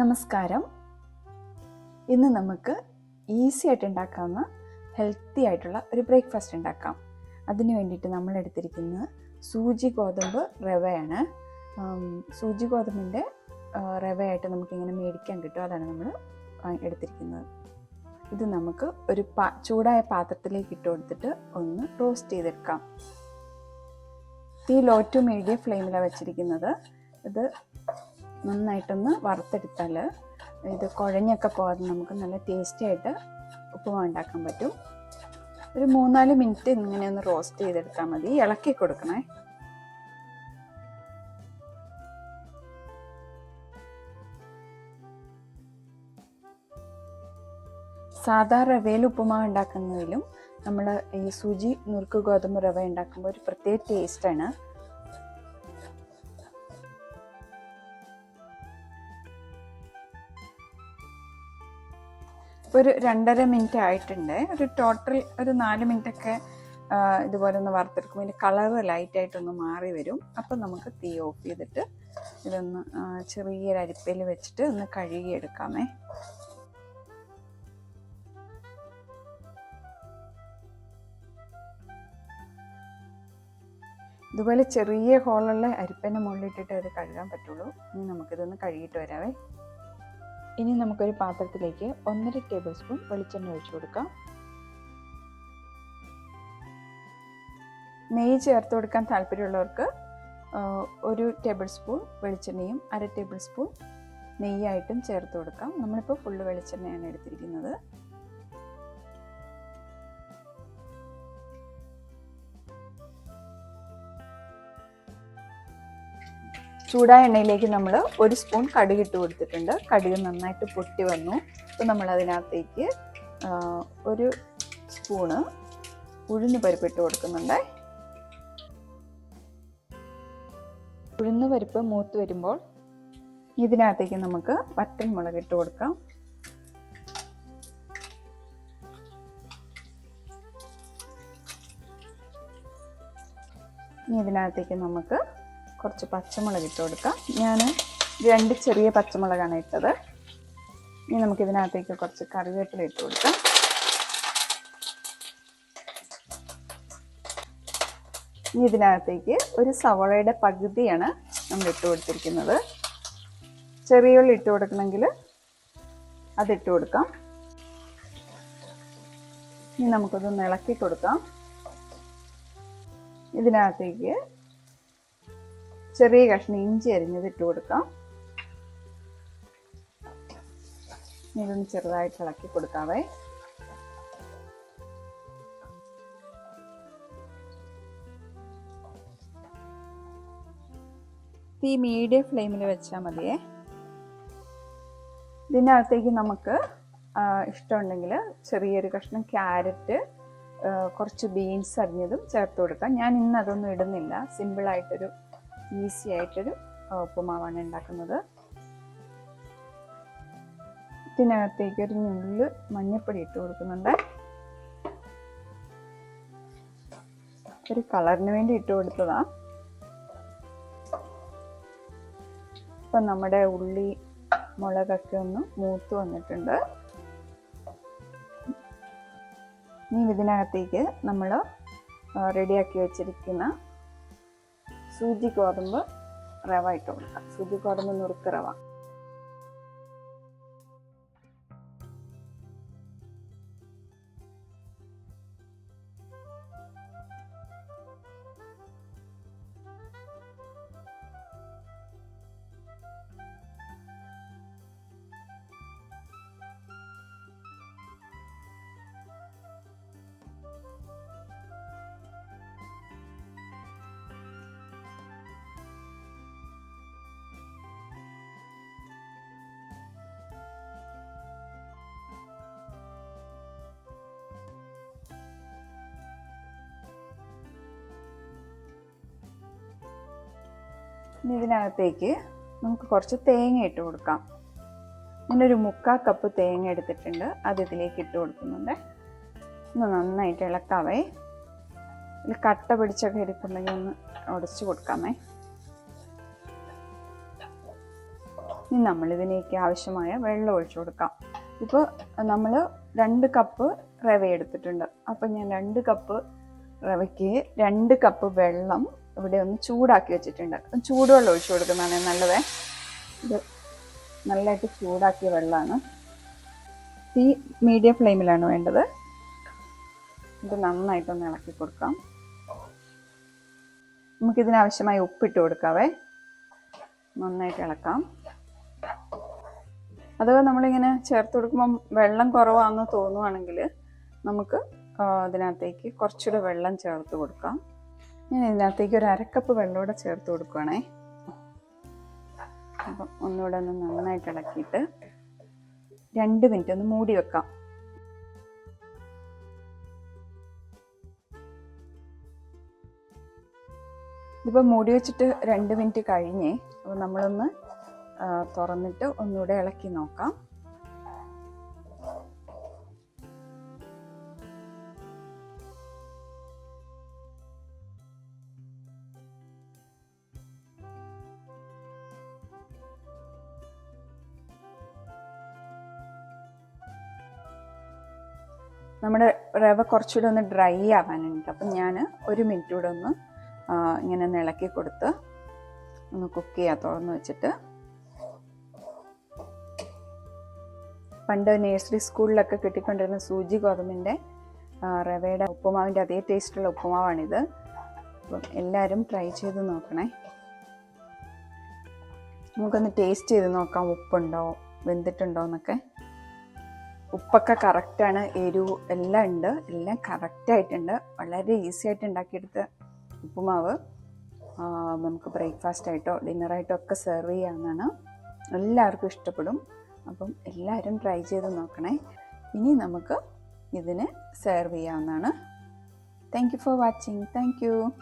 നമസ്കാരം. ഇന്ന് നമുക്ക് ഈസി ആയിട്ട് ഉണ്ടാക്കാവുന്ന ഹെൽത്തി ആയിട്ടുള്ള ഒരു ബ്രേക്ക്ഫാസ്റ്റ് ഉണ്ടാക്കാം. അതിന് വേണ്ടിയിട്ട് നമ്മൾ എടുത്തിരിക്കുന്നത് സൂചി ഗോതമ്പ് റവയാണ്. സൂചി ഗോതമ്പിന്റെ റവയായിട്ട് നമുക്കിങ്ങനെ മേടിക്കാൻ കിട്ടും. അതാണ് നമ്മൾ എടുത്തിരിക്കുന്നത്. ഇത് നമുക്ക് ഒരു പാ ചൂടായ പാത്രത്തിലേക്ക് ഇട്ട് കൊടുത്തിട്ട് ഒന്ന് റോസ്റ്റ് ചെയ്തെടുക്കാം. തീ ലോ ടു മീഡിയം ഫ്ലെയിമിലാണ് വെച്ചിരിക്കുന്നത്. ഇത് നന്നായിട്ടൊന്ന് വറുത്തെടുത്താൽ ഇത് കുഴഞ്ഞൊക്കെ പോകാതെ നമുക്ക് നല്ല ടേസ്റ്റി ആയിട്ട് ഉപ്പുമാവ് ഉണ്ടാക്കാൻ പറ്റും. ഒരു മൂന്നാൽ മിനിറ്റ് ഇങ്ങനെ ഒന്ന് റോസ്റ്റ് ചെയ്തെടുത്താൽ മതി. ഇളക്കി കൊടുക്കണേ. സാധാ റവയിൽ ഉപ്പുമാവ് ഉണ്ടാക്കുന്നതിലും നമ്മൾ ഈ സൂചി നുറുക്ക് ഗോതമ്പ് റവ ഉണ്ടാക്കുമ്പോൾ ഒരു പ്രത്യേക ടേസ്റ്റാണ് ഒരു രണ്ടര മിനിറ്റ് ആയിട്ടുണ്ട്. ഒരു ടോട്ടൽ ഒരു നാല് മിനിറ്റ് ഒക്കെ ഇതുപോലെ ഒന്ന് വറുത്തെടുക്കും. ഇതിന്റെ കളറ് ലൈറ്റായിട്ടൊന്ന് മാറി വരും. അപ്പം നമുക്ക് തീ ഓഫ് ചെയ്തിട്ട് ഇതൊന്ന് ചെറിയൊരു അരിപ്പയിൽ വെച്ചിട്ട് ഒന്ന് കഴുകിയെടുക്കാമേ. ഇതുപോലെ ചെറിയ ഹോളുള്ള അരിപ്പന്റെ മുകളിലിട്ടിട്ട് അത് കഴുകാൻ പറ്റുള്ളൂ. ഇനി നമുക്കിതൊന്ന് കഴുകിയിട്ട് വരാവേ. ഇനി നമുക്കൊരു പാത്രത്തിലേക്ക് ഒന്നര ടേബിൾ സ്പൂൺ വെളിച്ചെണ്ണ ഒഴിച്ചു കൊടുക്കാം. നെയ്യ് ചേർത്ത് കൊടുക്കാൻ താല്പര്യമുള്ളവർക്ക് ഒരു ടേബിൾ സ്പൂൺ വെളിച്ചെണ്ണയും അര ടേബിൾ സ്പൂൺ നെയ്യായിട്ടും ചേർത്ത് കൊടുക്കാം. നമ്മളിപ്പോൾ ഫുള്ള് വെളിച്ചെണ്ണയാണ് എടുത്തിരിക്കുന്നത്. ചൂടായ എണ്ണയിലേക്ക് നമ്മൾ ഒരു സ്പൂൺ കടുക് ഇട്ട് കൊടുത്തിട്ടുണ്ട്. കടുക് നന്നായിട്ട് പൊട്ടി വന്നു. അപ്പോൾ നമ്മൾ അതിനകത്തേക്ക് ഒരു സ്പൂണ് ഉഴുന്ന് പരിപ്പ് ഇട്ട് കൊടുക്കുന്നുണ്ട്. ഉഴുന്ന് പരിപ്പ് മൂത്ത് വരുമ്പോൾ ഇതിനകത്തേക്ക് നമുക്ക് വറ്റൻ മുളക് ഇട്ട് കൊടുക്കാം. ഇനി ഇതിനകത്തേക്ക് നമുക്ക് കുറച്ച് പച്ചമുളക് ഇട്ട് കൊടുക്കാം. ഞാൻ രണ്ട് ചെറിയ പച്ചമുളകാണ് ഇട്ടത്. ഇനി നമുക്ക് ഇതിനകത്തേക്ക് കുറച്ച് കറിവേപ്പില ഇട്ട് കൊടുക്കാം. ഇനി ഇതിനകത്തേക്ക് ഒരു സവളയുടെ പകുതിയാണ് നമ്മൾ ഇട്ട് കൊടുത്തിരിക്കുന്നത്. ചെറിയ ഉള്ളി ഇട്ട് കൊടുക്കണമെങ്കിൽ അതിട്ട് കൊടുക്കാം. ഇനി നമുക്കതൊന്ന് ഇളക്കി കൊടുക്കാം. ഇതിനകത്തേക്ക് ചെറിയ കഷ്ണം ഇഞ്ചി അരിഞ്ഞത് ഇട്ട് കൊടുക്കാം. ഇതൊന്ന് ചെറുതായിട്ട് ഇളക്കി കൊടുക്കാവേ. തീ മീഡിയം ഫ്ലെയിമിൽ വെച്ചാൽ മതിയേ. ഇതിനകത്തേക്ക് നമുക്ക് ഇഷ്ടമുണ്ടെങ്കിൽ ചെറിയൊരു കഷ്ണം ക്യാരറ്റ് കുറച്ച് ബീൻസ് അരിഞ്ഞതും ചേർത്ത് കൊടുക്കാം. ഞാൻ ഇന്ന് അതൊന്നും ഇടുന്നില്ല. സിമ്പിളായിട്ടൊരു ഈസി ആയിട്ടൊരു ഉപ്പുമാവാണ് ഉണ്ടാക്കുന്നത്. ഇതിനകത്തേക്ക് ഒരു നുള്ള് മഞ്ഞൾപ്പൊടി ഇട്ട് കൊടുക്കുന്നുണ്ട്. ഒരു കളറിന് വേണ്ടി ഇട്ട് കൊടുത്തതാ. ഇപ്പം നമ്മുടെ ഉള്ളി മുളകൊക്കെ ഒന്ന് മൂത്ത് വന്നിട്ടുണ്ട്. ഇനി ഇതിനകത്തേക്ക് നമ്മൾ റെഡിയാക്കി വെച്ചിരിക്കുന്ന സൂചി ഗോതമ്പ് റവ ഇട്ട് കൊടുക്കുക. സൂചി ഗോതമ്പ് നുറുക്ക് റവ. ഇനി ഇതിനകത്തേക്ക് നമുക്ക് കുറച്ച് തേങ്ങ ഇട്ട് കൊടുക്കാം. ഞാനൊരു മുക്കാൽ കപ്പ് തേങ്ങ എടുത്തിട്ടുണ്ട്. അത് ഇതിലേക്ക് ഇട്ട് കൊടുക്കുന്നുണ്ട്. ഒന്ന് നന്നായിട്ട് ഇളക്കാവേ. ഇതിൽ കട്ട പിടിച്ചൊക്കെ ഇരിപ്പുണ്ടെങ്കിൽ ഒന്ന് ഉടച്ചു കൊടുക്കാമേ. ഇനി നമ്മളിതിലേക്ക് ആവശ്യമായ വെള്ളം ഒഴിച്ചു കൊടുക്കാം. ഇപ്പോൾ നമ്മൾ രണ്ട് കപ്പ് റവ എടുത്തിട്ടുണ്ട്. അപ്പം ഞാൻ രണ്ട് കപ്പ് റവയ്ക്ക് രണ്ട് കപ്പ് വെള്ളം ഇവിടെ ഒന്ന് ചൂടാക്കി വെച്ചിട്ടുണ്ട്. ചൂടുവെള്ളം ഒഴിച്ചു കൊടുക്കുന്നതാണ് നല്ലതേ. ഇത് നല്ലതായിട്ട് ചൂടാക്കിയ വെള്ളമാണ്. തീ മീഡിയം ഫ്ലെയിമിലാണ് വേണ്ടത്. ഇത് നന്നായിട്ടൊന്ന് ഇളക്കി കൊടുക്കാം. നമുക്കിതിനാവശ്യമായി ഉപ്പിട്ട് കൊടുക്കാവേ. നന്നായിട്ട് ഇളക്കാം. അഥവാ നമ്മളിങ്ങനെ ചേർത്ത് കൊടുക്കുമ്പം വെള്ളം കുറവാണെന്ന് തോന്നുവാണെങ്കിൽ നമുക്ക് അതിനകത്തേക്ക് കുറച്ചുകൂടെ വെള്ളം ചേർത്ത് കൊടുക്കാം. ഞാൻ ഇതിനകത്തേക്ക് ഒരു അരക്കപ്പ് വെള്ളം കൂടെ ചേർത്ത് കൊടുക്കുവാണേ. അപ്പം ഒന്നുകൂടെ ഒന്ന് നന്നായിട്ട് ഇളക്കിയിട്ട് രണ്ട് മിനിറ്റ് ഒന്ന് മൂടി വെക്കാം. ഇതിപ്പോൾ മൂടി വെച്ചിട്ട് രണ്ട് മിനിറ്റ് കഴിഞ്ഞേ അപ്പോൾ നമ്മളൊന്ന് തുറന്നിട്ട് ഒന്നുകൂടെ ഇളക്കി നോക്കാം. നമ്മുടെ റവ കുറച്ചുകൂടെ ഒന്ന് ഡ്രൈ ആവാനുണ്ട്. അപ്പം ഞാൻ ഒരു മിനിറ്റ് കൂടെ ഒന്ന് ഇങ്ങനെ ഇളക്കി കൊടുത്ത് ഒന്ന് കുക്ക് ചെയ്യാൻ തുറന്ന് വെച്ചിട്ട്. പണ്ട് നേഴ്സറി സ്കൂളിലൊക്കെ കിട്ടിക്കൊണ്ടിരുന്ന സൂചി ഗോതമ്പിന്റെ റവയുടെ ഉപ്പുമാവിന്റെ അതേ ടേസ്റ്റുള്ള ഉപ്പുമാവാണിത്. അപ്പം എല്ലാവരും ട്രൈ ചെയ്ത് നോക്കണേ. നമുക്കൊന്ന് ടേസ്റ്റ് ചെയ്ത് നോക്കാം ഉപ്പുണ്ടോ വെന്തിട്ടുണ്ടോ എന്നൊക്കെ. ഉപ്പൊക്കെ കറക്റ്റാണ് എരിവ് എല്ലാം ഉണ്ട് എല്ലാം കറക്റ്റായിട്ടുണ്ട് വളരെ ഈസി ആയിട്ട് ഉണ്ടാക്കിയെടുത്ത ഉപ്പുമാവ്. നമുക്ക് ബ്രേക്ക്ഫാസ്റ്റ് ആയിട്ടോ ഡിന്നറായിട്ടോ ഒക്കെ സെർവ് ചെയ്യാവുന്നതാണ്. എല്ലാവർക്കും ഇഷ്ടപ്പെടും. അപ്പം എല്ലാവരും ട്രൈ ചെയ്ത് നോക്കണേ. ഇനി നമുക്ക് ഇതിന് സെർവ് ചെയ്യാവുന്നതാണ്. Thank you for watching thank you